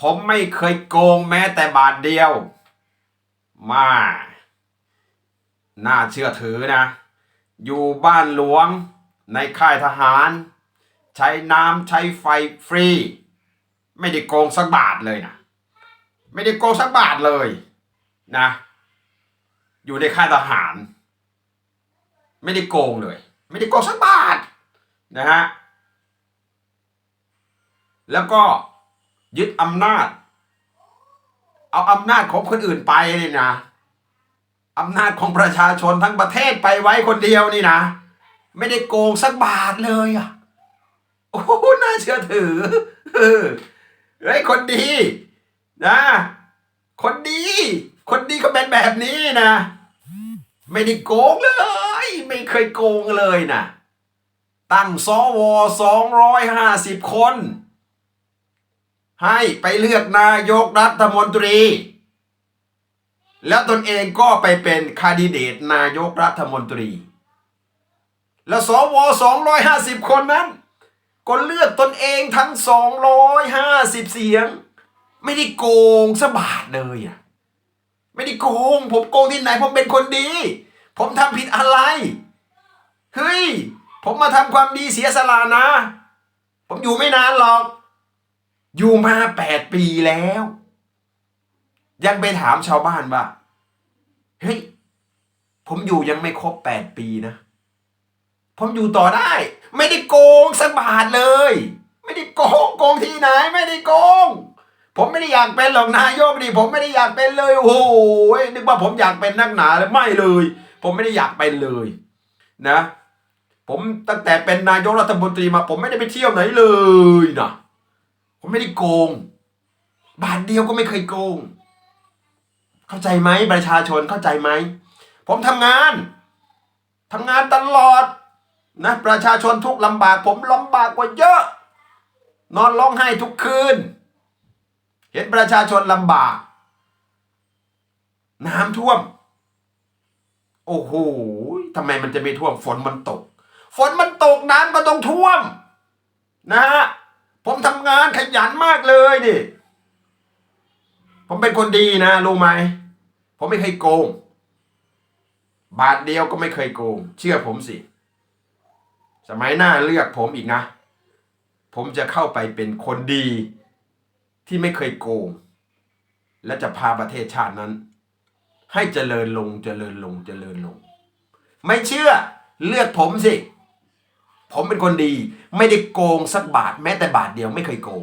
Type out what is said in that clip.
ผมไม่เคยโกงแม้แต่บาทเดียว มาน่าเชื่อถือนะ อยู่บ้านหลวงในค่ายทหาร ใช้น้ำใช้ไฟฟรี ไม่ได้โกงสักบาทเลยนะ ไม่ได้โกงสักบาทเลยนะ อยู่ในค่ายทหาร ไม่ได้โกงเลย ไม่ได้โกงสักบาทนะฮะ แล้วก็ ยึดอำนาจ เอาอำนาจของคนอื่นไปนี่นะอำนาจของประชาชนทั้งประเทศไปไว้คนเดียวนี่นะ ไม่ได้โกงสักบาทเลยอะโอ้โหน่าเชื่อถือเฮ้ยคนดีนะ คนดี คนดีเขาเป็นแบบนี้นะ ไม่ได้โกงเลย ไม่เคยโกงเลยนะตั้งสวสองร้อยห้าสิบคน ให้ไปเลือกนายกรัฐมนตรี แล้วตนเองก็ไปเป็นคาดิเดตนายกรัฐมนตรี แล้วสวสองร้อยห้าสิบคนนั้นก็เลือกตนเองทั้งสองร้อยห้าสิบเสียง ไม่ได้โกงสบาทเลยอะไม่ได้โกง ผมโกงที่ไหน ผมเป็นคนดี ผมทำผิดอะไร เฮ้ย ผมมาทำความดีเสียสละนะ ผมอยู่ไม่นานหรอก อยู่มาแปดปีแล้ว ยังไปถามชาวบ้านว่าเฮ้ยผมอยู่ยังไม่ครบแปดปีนะ ผมอยู่ต่อได้ ไม่ได้โกงสักบาทเลย ไม่ได้โกงโกงที่ไหนไม่ได้โกง ผมไม่ได้อยากเป็นหรอกนายกนี่ผมไม่ได้อยากเป็นเลย โอ้โหนึกว่าผมอยากเป็นนักหนาเลยไม่เลย ผมไม่ได้อยากเป็นเลยนะ ผมตั้งแต่เป็นนายกรัฐมนตรีมา ผมไม่ได้ไปเที่ยวไหนเลยนะ ผมไม่ได้โกง บาทเดียวก็ไม่เคยโกง เข้าใจไหมประชาชนเข้าใจไหม ผมทำงานทำงานตลอดนะประชาชนทุกลำบาก ผมลำบากกว่าเยอะ นอนร้องไห้ทุกคืน เห็นประชาชนลำบาก น้ำท่วม โอ้โหทำไมมันจะไม่ท่วมฝนมันตก ฝนมันตกน้ำก็ต้องท่วม นะฮะ ผมทำงานขยันมากเลยดิผมเป็นคนดีนะรู้ไหมผมไม่เคยโกง บาทเดียวก็ไม่เคยโกง เชื่อผมสิ สมัยหน้าเลือกผมอีกนะ ผมจะเข้าไปเป็นคนดีที่ไม่เคยโกง และจะพาประเทศชาตินั้น ให้เจริญลงเจริญลงเจริญลง ไม่เชื่อเลือกผมสิ ผมเป็นคนดี ไม่ได้โกงสักบาทแม้แต่บาทเดียวไม่เคยโกง